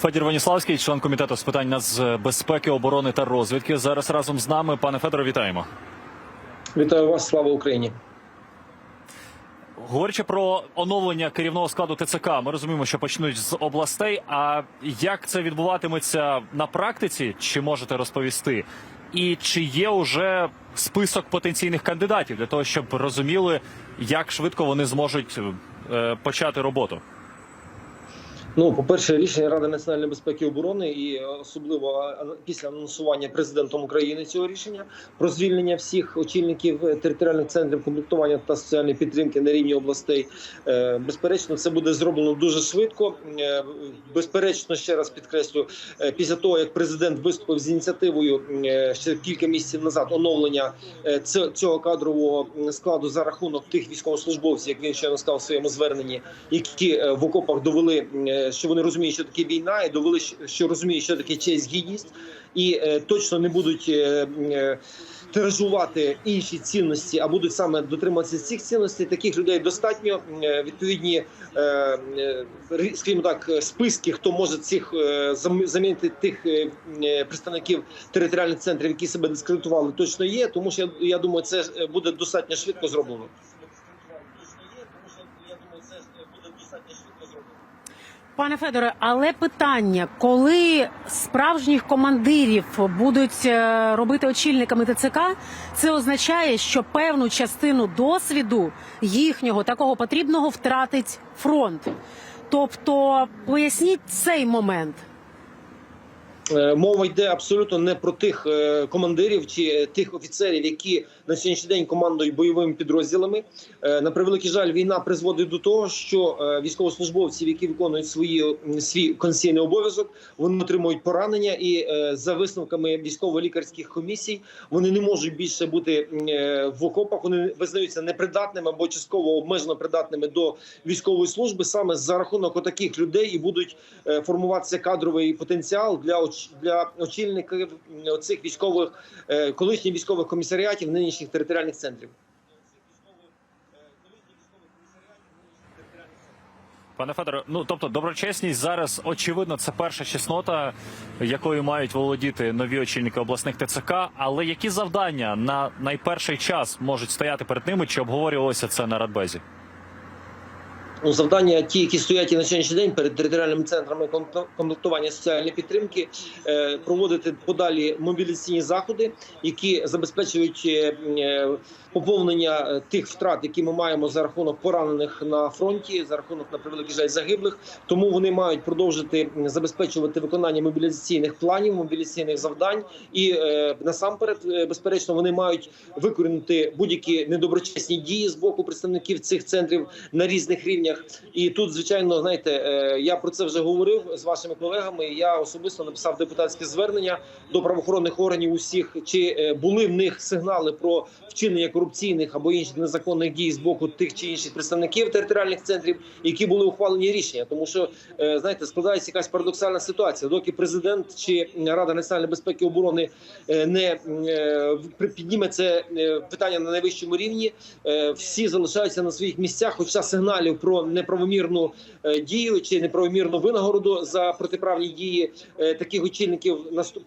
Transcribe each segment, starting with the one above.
Федір Ваніславський, член комітету з питань нацбезпеки, оборони та розвідки. Зараз разом з нами. Пане Федоре, вітаємо. Вітаю вас, слава Україні. Говорячи про оновлення керівного складу ТЦК, ми розуміємо, що почнуть з областей. А як це відбуватиметься на практиці? Чи можете розповісти? І чи є уже список потенційних кандидатів для того, щоб розуміли, як швидко вони зможуть е, почати роботу? Ну, по перше, рішення Ради національної безпеки і оборони, і е, особливо після анонсування президентом України цього рішення про звільнення всіх очільників е, територіальних центрів комплектування та соціальної підтримки на рівні областей. Е, Безперечно, це буде зроблено дуже швидко. Безперечно, ще раз підкреслю, після того як президент виступив з ініціативою ще кілька місяців назад оновлення цього кадрового складу за рахунок тих військовослужбовців, як він ще сказав в своєму зверненні, які в окопах довели, що вони розуміють, що таке війна, і довели, що розуміють, що таке честь гідність, і е, точно не будуть. е, е, Тиражувати інші цінності, а будуть саме дотримуватися цих цінностей. Таких людей достатньо відповідні, скажімо так, списки, хто може цих замінити тих представників територіальних центрів, які себе дискредитували, точно є. Тому що я, думаю, це буде достатньо швидко зроблено. Пане Федоре, але питання, коли справжніх командирів будуть е, робити очільниками ТЦК, це означає, що певну частину досвіду їхнього такого потрібного втратить фронт. Тобто, поясніть цей момент. Е, Мова йде абсолютно не про тих е, командирів чи е, тих офіцерів, які на сьогоднішній день командують бойовими підрозділами. На превеликий жаль, війна призводить до того, що військовослужбовців, які виконують свої свій конституційний обов'язок, вони отримують поранення, і за висновками військово-лікарських комісій вони не можуть більше бути в окопах. Вони визнаються непридатними або частково обмежено придатними до військової служби. Саме за рахунок отаких людей і будуть формуватися кадровий потенціал для для очільників цих військових е, колишніх військових комісаріатів нинішніх територіальних центрів. Пане Федоре, ну тобто доброчесність зараз очевидно це перша чеснота, якою мають володіти нові очільники обласних ТЦК. Але які завдання на найперший час можуть стояти перед ними? Чи обговорювалося це на радбезі? Ну, завдання, ті, які стоять і на сьогоднішній день перед територіальними центрами компле- комплектування соціальної підтримки, е, проводити подалі мобілізаційні заходи, які забезпечують е, е, поповнення тих втрат, які ми маємо за рахунок поранених на фронті, за рахунок на превеликий жаль загиблих. Тому вони мають продовжити забезпечувати виконання мобілізаційних планів, мобілізаційних завдань, і насамперед, безперечно, вони мають викорінити будь-які недоброчесні дії з боку представників цих центрів на різних рівнях. І тут, звичайно, знаєте, е, я про це вже говорив з вашими колегами. Я особисто написав депутатське звернення до правоохоронних органів усіх, чи е, були в них сигнали про вчинення корупційних або інших незаконних дій з боку тих чи інших представників територіальних центрів, які були ухвалені рішення, тому що е, знаєте, складається якась парадоксальна ситуація. Доки президент чи Рада національної безпеки і оборони не підніме це питання на найвищому рівні, всі залишаються на своїх місцях, хоча сигналів про неправомірну е, дію чи неправомірну винагороду за протиправні дії е, таких очільників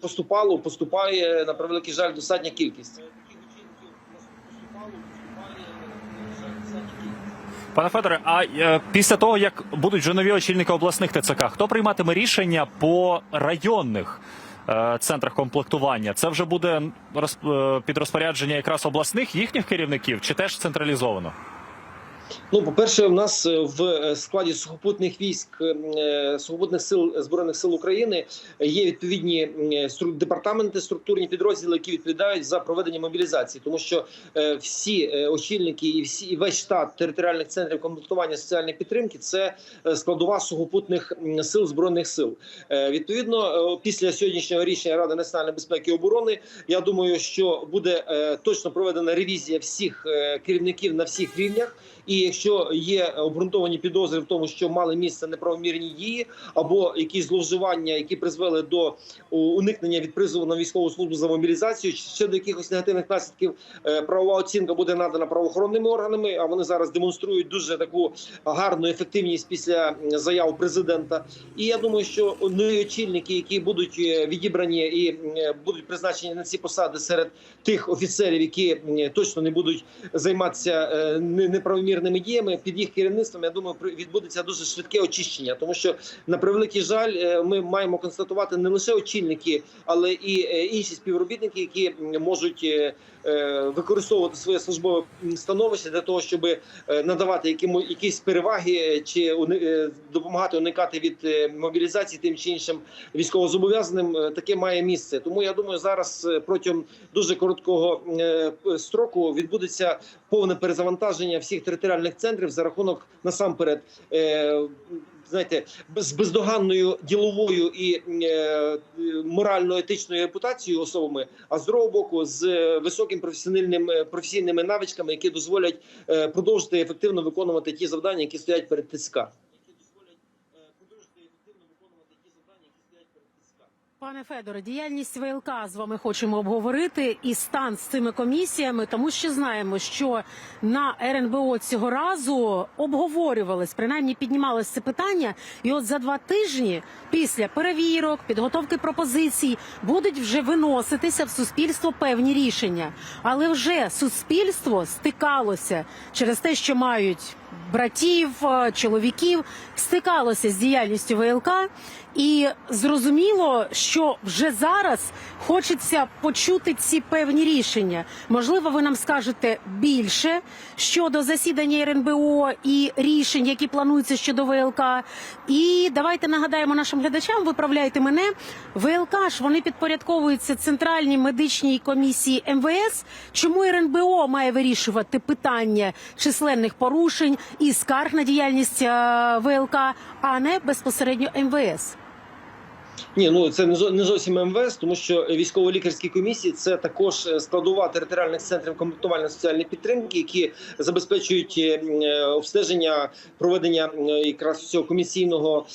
поступало, поступає на превеликий жаль достатня кількість. Пане Федоре, а е, після того як будуть вже нові очільники обласних ТЦК, хто прийматиме рішення по районних центрах комплектування? Це вже буде роз- під розпорядження якраз обласних їхніх керівників, чи теж централізовано? Ну, по-перше, в нас е, в е, складі сухопутних військ е, сухопутних сил збройних сил України є відповідні департаменти, структурні підрозділи, які відповідають за проведення мобілізації, тому що всі очільники і всі і весь штат територіальних центрів комплектування соціальної підтримки це складова сухопутних сил збройних сил. Відповідно, після сьогоднішнього рішення Ради національної безпеки і оборони, я думаю, що буде точно проведена ревізія всіх керівників на всіх рівнях. І якщо якщо є обґрунтовані підозри в тому, що мали місце неправомірні дії або якісь зловживання, які призвели до уникнення від призову на військову службу за мобілізацію, ще до якихось негативних наслідків, е, правова оцінка буде надана правоохоронними органами. А вони зараз демонструють дуже таку гарну ефективність після заяв президента. І я думаю, що нові очільники, які будуть е, відібрані і будуть призначені на ці посади серед тих офіцерів, які точно не будуть займатися е, неправомірними діями, під їх керівництвом, я думаю, відбудеться дуже швидке очищення, тому що на превеликий жаль, е, ми маємо констатувати не лише очільники, але і е, інші співробітники, які можуть е, використовувати своє службове становище для того, щоб надавати якісь переваги чи допомагати уникати від мобілізації тим чи іншим військовозобов'язаним. Таке має місце. Тому я думаю, зараз протягом дуже короткого строку відбудеться повне перезавантаження всіх територіальних центрів за рахунок насамперед. е, Знаєте, з бездоганною діловою і е, морально-етичною репутацією особами, а з другого боку, з високим професіональним е, професійними навичками, які дозволять е, продовжити ефективно виконувати ті завдання, які стоять перед ТСК. Пане Федоре, діяльність ВЛК з вами хочемо обговорити і стан з цими комісіями, тому що знаємо, що на РНБО цього разу обговорювалось, принаймні піднімалось це питання. І от за два тижні після перевірок, підготовки пропозицій будуть вже виноситися в суспільство певні рішення. Але вже суспільство стикалося через те, що мають братів, е, чоловіків, стикалося з діяльністю ВЛК. І зрозуміло, що вже зараз хочеться почути ці певні рішення. Можливо, ви нам скажете більше щодо засідання РНБО і рішень, які плануються щодо ВЛК. І давайте нагадаємо нашим глядачам, виправляйте мене. ВЛК ж вони підпорядковуються центральній медичній комісії МВС. Чому РНБО має вирішувати питання численних порушень і скарг на діяльність е, ВЛК, а не безпосередньо МВС? Ні, ну це не зо- не зовсім МВС, тому що військово-лікарські комісії це також е, складова територіальних центрів комплектування соціальної підтримки, які забезпечують е, е, обстеження проведення якраз цього комісійного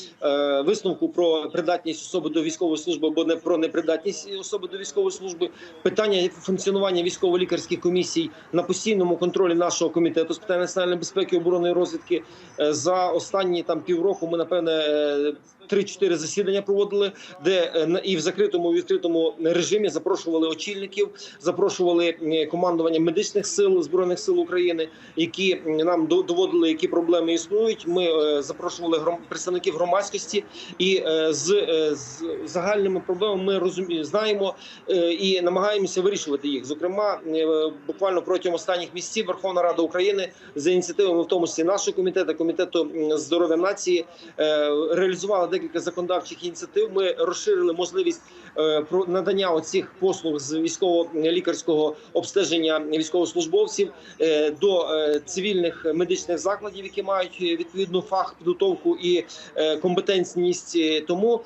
висновку про придатність особи до військової служби або не про непридатність особи до військової служби. Питання функціонування військово-лікарських комісій на постійному контролі нашого комітету з питань національної безпеки, оборони і розвідки за останні там півроку. Ми напевне. Е, Три-чотири засідання проводили, де е, і в закритому і відкритому режимі запрошували очільників, запрошували командування медичних сил збройних сил України, які нам доводили, які проблеми існують. Ми е, запрошували представників громадськості, і е, з, загальними проблемами ми розуміємо, знаємо і намагаємося вирішувати їх. Зокрема, буквально протягом останніх місяців Верховна Рада України за ініціативами, в тому числі нашого комітету, комітету здоров'я нації, реалізувала декілька законодавчих ініціатив. Ми розширили можливість е, надання оцих послуг з військово-лікарського обстеження військовослужбовців е, до е, цивільних медичних закладів, які мають відповідну фах, підготовку і компетентність. Тому,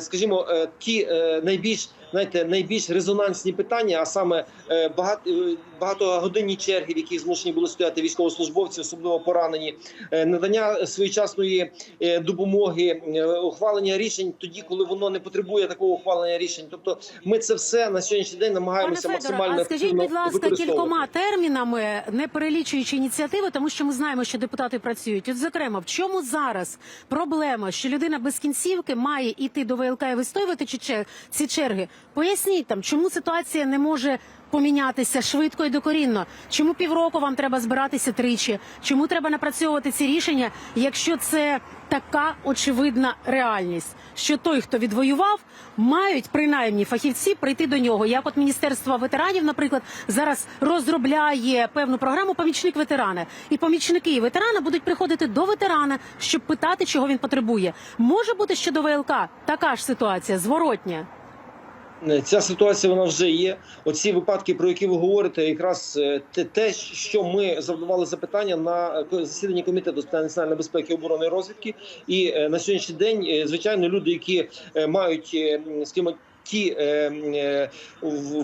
скажімо, ті найбільш знаєте, найбільш резонансні питання, а саме е, е, багатогодинні черги, в яких змушені були стояти військовослужбовці, особливо поранені, е, надання своєчасної допомоги, ухвалення рішень тоді, коли воно не потребує такого ухвалення рішень. Тобто, ми це все на сьогоднішній день Пане намагаємося максимально а скажіть, будь ласка, кількома термінами, не перелічуючи ініціативи, тому що ми знаємо, що депутати працюють. От зокрема, в чому зараз проблема, що людина без кінцівки має іти до ВЛК і вистоювати чи ці черги? Поясніть там, чому ситуація не може помінятися швидко і докорінно? Чому півроку вам треба збиратися тричі? Чому треба напрацьовувати ці рішення, якщо це така очевидна реальність, що той, хто відвоював, мають принаймні фахівці прийти до нього. Як от міністерство ветеранів, наприклад, зараз розробляє певну програму помічник ветерана, і помічники і ветерана будуть приходити до ветерана, щоб питати, чого він потребує. Може бути щодо ВЛК така ж ситуація, зворотня. Ця ситуація вона вже є. Оці випадки, про які ви говорите, якраз е, те, що ми завдавали запитання на е, засіданні комітету з питань національної безпеки, оборони і розвідки. І е, на сьогоднішній день, е, звичайно, люди, які е, мають, е, скажімо, ті е, е,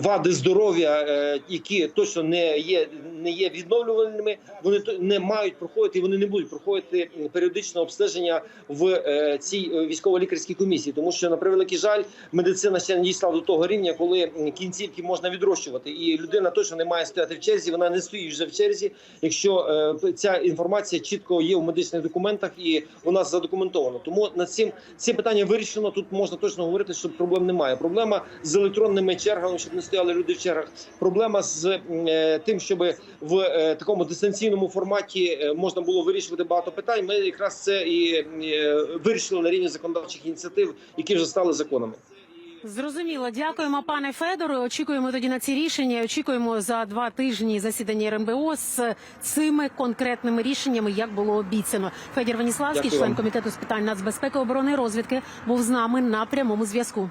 вади здоров'я, е, які точно не є не є відновлювальними, вони не мають проходити, вони не будуть проходити періодичне обстеження в цій військово-лікарській комісії, тому що на превеликий жаль, медицина ще не дійшла до того рівня, коли кінцівки можна відрощувати, і людина точно не має стояти в черзі. Вона не стоїть вже в черзі, якщо ця інформація чітко є в медичних документах і у нас задокументовано. Тому над цим ці питання вирішено. Тут можна точно говорити, що проблем немає. Проблема з електронними чергами, щоб не стояли люди в чергах. Проблема з е, тим, щоб в е, такому дистанційному форматі е, можна було вирішувати багато питань. Ми якраз це і вирішили на рівні законодавчих ініціатив, які вже стали законами. Зрозуміло, дякуємо, пане Федоре. Очікуємо тоді на ці рішення. Очікуємо за два тижні засідання РМБО з цими конкретними рішеннями, як було обіцяно. Федір Ваніславський, член комітету з питань нацбезпеки, оборони і розвідки, був з нами на прямому зв'язку.